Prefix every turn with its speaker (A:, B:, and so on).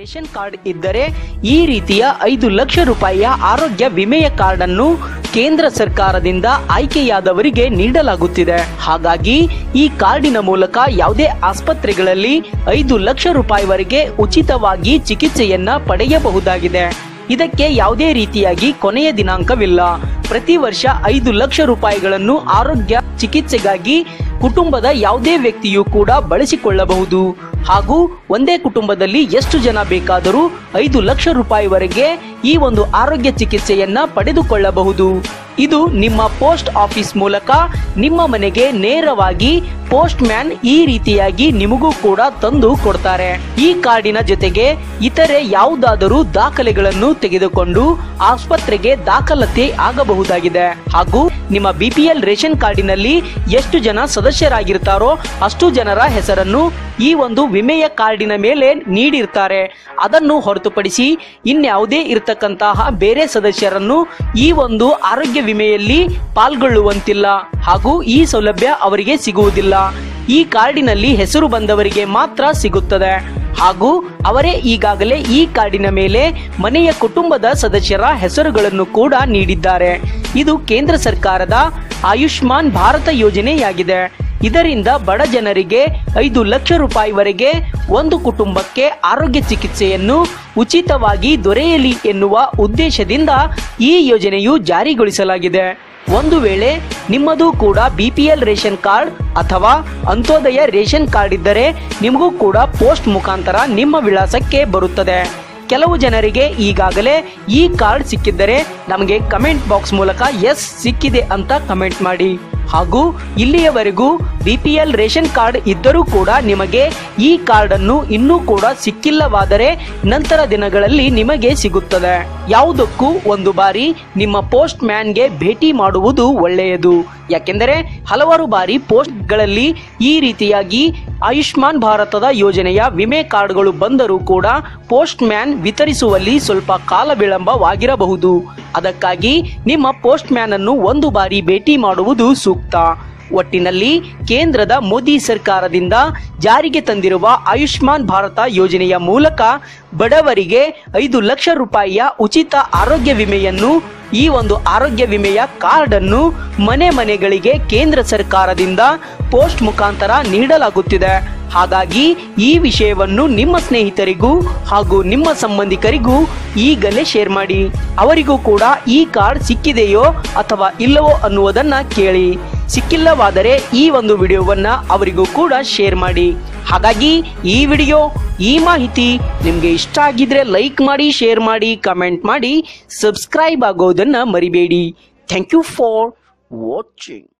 A: Ration card ಇದ್ದರೆ ಈ ರೀತಿಯ ಐದು ಲಕ್ಷ ರೂಪಾಯಿಯ ಆರೋಗ್ಯ ವಿಮೆಯ ಕಾರ್ಡ್ ಅನ್ನು ಕೇಂದ್ರ ಸರ್ಕಾರದಿಂದ ಆಯ್ಕೆಯಾದವರಿಗೆ ನೀಡಲಾಗುತ್ತಿದೆ. ಹಾಗಾಗಿ ಈ ಕಾರ್ಡಿನ ಮೂಲಕ ಯಾವುದೇ ಆಸ್ಪತ್ರೆಗಳಲ್ಲಿ ಐದು ಲಕ್ಷ ರೂಪಾಯಿವರೆಗೆ ಉಚಿತವಾಗಿ ಚಿಕಿತ್ಸೆಯನ್ನ ಪಡೆಯಬಹುದಾಗಿದೆ. ಇದಕ್ಕೆ ಯಾವುದೇ ರೀತಿಯಾಗಿ ಕೊನೆಯ ದಿನಾಂಕವಿಲ್ಲ. ಪ್ರತಿ ವರ್ಷ ಐದು ಲಕ್ಷ ರೂಪಾಯಿಗಳನ್ನು ಆರೋಗ್ಯ ಚಿಕಿತ್ಸೆಗಾಗಿ ಕುಟುಂಬದ ಯಾವುದೇ ವ್ಯಕ್ತಿಯೂ ಕೂಡ ಬಳಸಿಕೊಳ್ಳಬಹುದು. ಹಾಗೂ ಒಂದೇ ಕುಟುಂಬದಲ್ಲಿ ಎಷ್ಟು ಜನ ಬೇಕಾದರೂ ಐದು ಲಕ್ಷ ರೂಪಾಯಿವರೆಗೆ ಈ ಒಂದು ಆರೋಗ್ಯ ಚಿಕಿತ್ಸೆಯನ್ನ ಪಡೆದುಕೊಳ್ಳಬಹುದು. ಇದು ನಿಮ್ಮ ಪೋಸ್ಟ್ ಆಫೀಸ್ ಮೂಲಕ ನಿಮ್ಮ ಮನೆಗೆ ನೇರವಾಗಿ ಪೋಸ್ಟ್ ಮ್ಯಾನ್ ಈ ರೀತಿಯಾಗಿ ನಿಮಗೂ ಕೂಡ ತಂದು ಕೊಡ್ತಾರೆ. ಈ ಕಾರ್ಡಿನ ಜೊತೆಗೆ ಇತರೆ ಯಾವುದಾದರೂ ದಾಖಲೆಗಳನ್ನು ತೆಗೆದುಕೊಂಡು ಆಸ್ಪತ್ರೆಗೆ ದಾಖಲತೆ ಆಗಬಹುದಾಗಿದೆ. ಹಾಗೂ ನಿಮ್ಮ ಬಿಪಿಎಲ್ ರೇಷನ್ ಕಾರ್ಡಿನಲ್ಲಿ ಎಷ್ಟು ಜನ ಸದಸ್ಯರಾಗಿರ್ತಾರೋ ಅಷ್ಟು ಜನರ ಹೆಸರನ್ನು ಈ ಒಂದು ವಿಮೆಯ ಕಾರ್ಡಿನ ಮೇಲೆ ನೀಡಿರ್ತಾರೆ. ಅದನ್ನು ಹೊರತುಪಡಿಸಿ ಇನ್ಯಾವುದೇ ಇರತಕ್ಕಂತಹ ಬೇರೆ ಸದಸ್ಯರನ್ನು ಈ ಒಂದು ಆರೋಗ್ಯ ವಿಮೆಯಲ್ಲಿ ಪಾಲ್ಗೊಳ್ಳುವಂತಿಲ್ಲ ಹಾಗೂ ಈ ಸೌಲಭ್ಯ ಅವರಿಗೆ ಸಿಗುವುದಿಲ್ಲ. ಈ ಕಾರ್ಡಿನಲ್ಲಿ ಹೆಸರು ಬಂದವರಿಗೆ ಮಾತ್ರ ಸಿಗುತ್ತದೆ. ಹಾಗೂ ಅವರೇ ಈಗಾಗಲೇ ಈ ಕಾರ್ಡಿನ ಮೇಲೆ ಮನೆಯ ಕುಟುಂಬದ ಸದಸ್ಯರ ಹೆಸರುಗಳನ್ನು ಕೂಡ ನೀಡಿದ್ದಾರೆ. ಇದು ಕೇಂದ್ರ ಸರ್ಕಾರದ ಆಯುಷ್ಮಾನ್ ಭಾರತ ಯೋಜನೆಯಾಗಿದೆ. ಇದರಿಂದ ಬಡ ಜನರಿಗೆ ಐದು ಲಕ್ಷ ರೂಪಾಯಿವರೆಗೆ ಒಂದು ಕುಟುಂಬಕ್ಕೆ ಆರೋಗ್ಯ ಚಿಕಿತ್ಸೆಯನ್ನು ಉಚಿತವಾಗಿ ದೊರೆಯಲಿ ಎನ್ನುವ ಉದ್ದೇಶದಿಂದ ಈ ಯೋಜನೆಯು ಜಾರಿಗೊಳಿಸಲಾಗಿದೆ. ಒಂದು ವೇಳೆ ನಿಮ್ಮದು ಕೂಡ ಬಿಪಿಎಲ್ ರೇಷನ್ ಕಾರ್ಡ್ ಅಥವಾ ಅಂತ್ಯೋದಯ ರೇಷನ್ ಕಾರ್ಡ್ ಇದ್ದರೆ ನಿಮಗೂ ಕೂಡ ಪೋಸ್ಟ್ ಮುಖಾಂತರ ನಿಮ್ಮ ವಿಳಾಸಕ್ಕೆ ಬರುತ್ತದೆ. ಕೆಲವು ಜನರಿಗೆ ಈಗಾಗಲೇ ಈ ಕಾರ್ಡ್ ಸಿಕ್ಕಿದ್ದರೆ ನಮಗೆ ಕಮೆಂಟ್ ಬಾಕ್ಸ್ ಮೂಲಕ ಎಸ್ ಸಿಕ್ಕಿದೆ ಅಂತ ಕಮೆಂಟ್ ಮಾಡಿ. ಹಾಗೂ ಇಲ್ಲಿಯವರೆಗೂ ಬಿಪಿಎಲ್ ರೇಷನ್ ಕಾರ್ಡ್ ಇದ್ದರೂ ಕೂಡ ನಿಮಗೆ ಈ ಕಾರ್ಡ್ ಅನ್ನು ಇನ್ನೂ ಕೂಡ ಸಿಕ್ಕಿಲ್ಲವಾದರೆ ನಂತರ ದಿನಗಳಲ್ಲಿ ನಿಮಗೆ ಸಿಗುತ್ತದೆ. ಯಾವುದಕ್ಕೂ ಒಂದು ಬಾರಿ ನಿಮ್ಮ ಪೋಸ್ಟ್ ಮ್ಯಾನ್ಗೆ ಭೇಟಿ ಮಾಡುವುದು ಒಳ್ಳೆಯದು. ಯಾಕೆಂದರೆ ಹಲವಾರು ಬಾರಿ ಪೋಸ್ಟ್ಗಳಲ್ಲಿ ಈ ರೀತಿಯಾಗಿ ಆಯುಷ್ಮಾನ್ ಭಾರತದ ಯೋಜನೆಯ ವಿಮೆ ಕಾರ್ಡ್ಗಳು ಬಂದರೂ ಕೂಡ ಪೋಸ್ಟ್ ಮ್ಯಾನ್ ವಿತರಿಸುವಲ್ಲಿ ಸ್ವಲ್ಪ ಕಾಲ ವಿಳಂಬವಾಗಿರಬಹುದು. ಅದಕ್ಕಾಗಿ ನಿಮ್ಮ ಪೋಸ್ಟ್ ಮ್ಯಾನ್ ಅನ್ನು ಒಂದು ಬಾರಿ ಭೇಟಿ ಮಾಡುವುದು ಸೂಕ್ತ. ಒಟ್ಟಿನಲ್ಲಿ ಕೇಂದ್ರದ ಮೋದಿ ಸರ್ಕಾರದಿಂದ ಜಾರಿಗೆ ತಂದಿರುವ ಆಯುಷ್ಮಾನ್ ಭಾರತ ಯೋಜನೆಯ ಮೂಲಕ ಬಡವರಿಗೆ ಐದು ಲಕ್ಷ ರೂಪಾಯಿಯ ಉಚಿತ ಆರೋಗ್ಯ ವಿಮೆಯನ್ನು, ಈ ಒಂದು ಆರೋಗ್ಯ ವಿಮೆಯ ಕಾರ್ಡ್ ಅನ್ನು ಮನೆ ಮನೆಗಳಿಗೆ ಕೇಂದ್ರ ಸರ್ಕಾರದಿಂದ ಪೋಸ್ಟ್ ಮುಖಾಂತರ ನೀಡಲಾಗುತ್ತಿದೆ. ಹಾಗಾಗಿ ಈ ವಿಷಯವನ್ನು ನಿಮ್ಮ ಸ್ನೇಹಿತರಿಗೂ ಹಾಗೂ ನಿಮ್ಮ ಸಂಬಂಧಿಕರಿಗೂ ಈಗಲೇ ಶೇರ್ ಮಾಡಿ. ಅವರಿಗೂ ಕೂಡ ಈ ಕಾರ್ಡ್ ಸಿಕ್ಕಿದೆಯೋ ಅಥವಾ ಇಲ್ಲವೋ ಅನ್ನುವುದನ್ನ ಕೇಳಿ. ಸಿಕ್ಕಿಲ್ಲವಾದರೆ ಈ ಒಂದು ವಿಡಿಯೋವನ್ನ ಅವರಿಗೂ ಕೂಡ ಶೇರ್ ಮಾಡಿ. ಹಾಗಾಗಿ ಈ ವಿಡಿಯೋ, ಈ ಮಾಹಿತಿ ನಿಮಗೆ ಇಷ್ಟ ಆಗಿದ್ರೆ ಲೈಕ್ ಮಾಡಿ, ಶೇರ್ ಮಾಡಿ, ಕಮೆಂಟ್ ಮಾಡಿ, ಸಬ್ಸ್ಕ್ರೈಬ್ ಆಗೋದನ್ನ ಮರಿಬೇಡಿ. Thank you for watching.